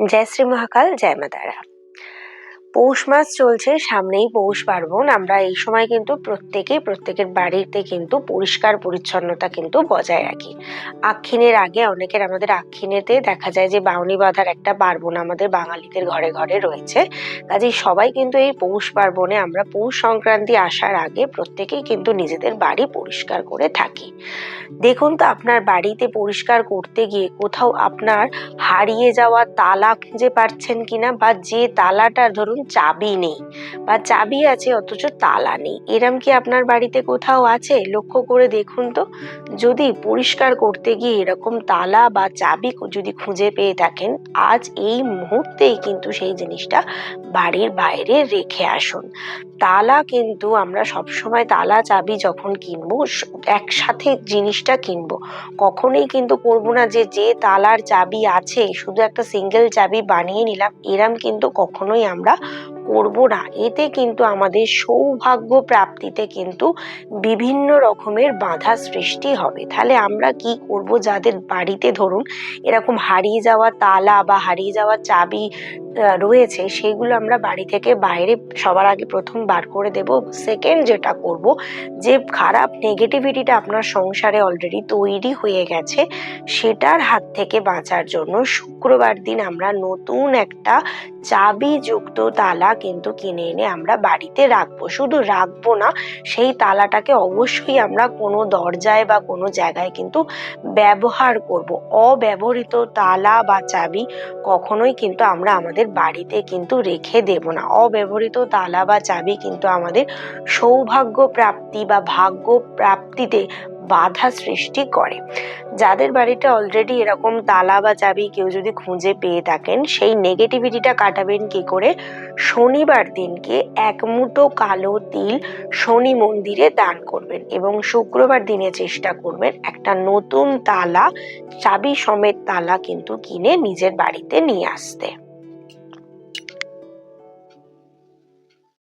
जय श्री महाकाल जय माता राम পৌষ মাস চলছে সামনেই পৌষ পার্বণ। আমরা এই সময় কিন্তু প্রত্যেকেই প্রত্যেকের বাড়িতে কিন্তু পরিষ্কার পরিচ্ছন্নতা কিন্তু বজায় রাখি। আক্ষিনের আগে অনেকের আমাদের আক্ষিনেতে দেখা যায় যে বাউনি বাঁধার একটা পার্বণ আমাদের বাঙালিদের ঘরে ঘরে রয়েছে। কাজেই সবাই কিন্তু এই পৌষ পার্বণে আমরা পৌষ সংক্রান্তি আসার আগে প্রত্যেকেই কিন্তু নিজেদের বাড়ি পরিষ্কার করে থাকি। দেখুন তো আপনার বাড়িতে পরিষ্কার করতে গিয়ে কোথাও আপনার হারিয়ে যাওয়া তালা খুঁজে পাচ্ছেন কিনা বা যে তালাটা ধরুন চাবি নেই বা চাবি আছে, অথচ তালা নেই। এরম কি আপনার বাড়িতে কোথাও আছে? লক্ষ্য করে দেখুন তো। যদি পরিষ্কার করতে গিয়ে এরকম তালা বা চাবি যদি খুঁজে পেয়ে থাকেন, আজ এই মুহূর্তেই কিন্তু সেই জিনিসটা বাড়ির বাইরে রেখে আসুন। তালা কিন্তু আমরা সবসময় তালা, চাবি যখন কিনবো একসাথে জিনিসটা কিনবো। কখনোই কিন্তু করব না যে যে তালার চাবি আছে, শুধু একটা সিঙ্গেল চাবি বানিয়ে নিলাম, এরম কিন্তু কখনোই আমরা করব না এতে কিন্তু আমাদের সৌভাগ্য প্রাপ্তিতে কিন্তু বিভিন্ন রকমের বাধা সৃষ্টি হবে। তাহলে আমরা কি করব? যাদের বাড়িতে ধরুন এরকম হারিয়ে যাওয়া তালা বা হারিয়ে যাওয়া চাবি রয়েছে, সেইগুলো আমরা বাড়ি থেকে বাইরে সবার আগে প্রথম বার করে দেব। সেকেন্ড যেটা করব, যে খারাপ নেগেটিভিটিটা আপনার সংসারে অলরেডি তৈরি হয়ে গেছে, সেটার হাত থেকে বাঁচার জন্য শুক্রবার দিন আমরা নতুন একটা চাবিযুক্ত তালা কিন্তু কিনে এনে আমরা বাড়িতে রাখব। শুধু রাখব না, সেই তালাটাকে অবশ্যই আমরা কোনো দরজায় বা কোনো জায়গায় কিন্তু ব্যবহার করব। অব্যবহৃত তালা বা চাবি কখনোই কিন্তু আমরা আমাদের বাড়িতে কিন্তু রেখে দেব না। অব্যবহৃত তালা বা চাবি কিন্তু আমাদের সৌভাগ্য প্রাপ্তি বা ভাগ্য প্রাপ্তিতে বাধা সৃষ্টি করে। যাদের বাড়িতে অলরেডি এরকম তালা বা চাবি কেউ যদি খুঁজে পেয়ে থাকেন, সেই নেগেটিভিটিটা কাটাবেন কি করে? শনিবার দিনকে এক মুঠো কালো তিল শনি মন্দিরে দান করবেন এবং শুক্রবার দিনে চেষ্টা করবেন একটা নতুন তালা, চাবি সমেত তালা কিন্তু কিনে নিজের বাড়িতে নিয়ে আসতে।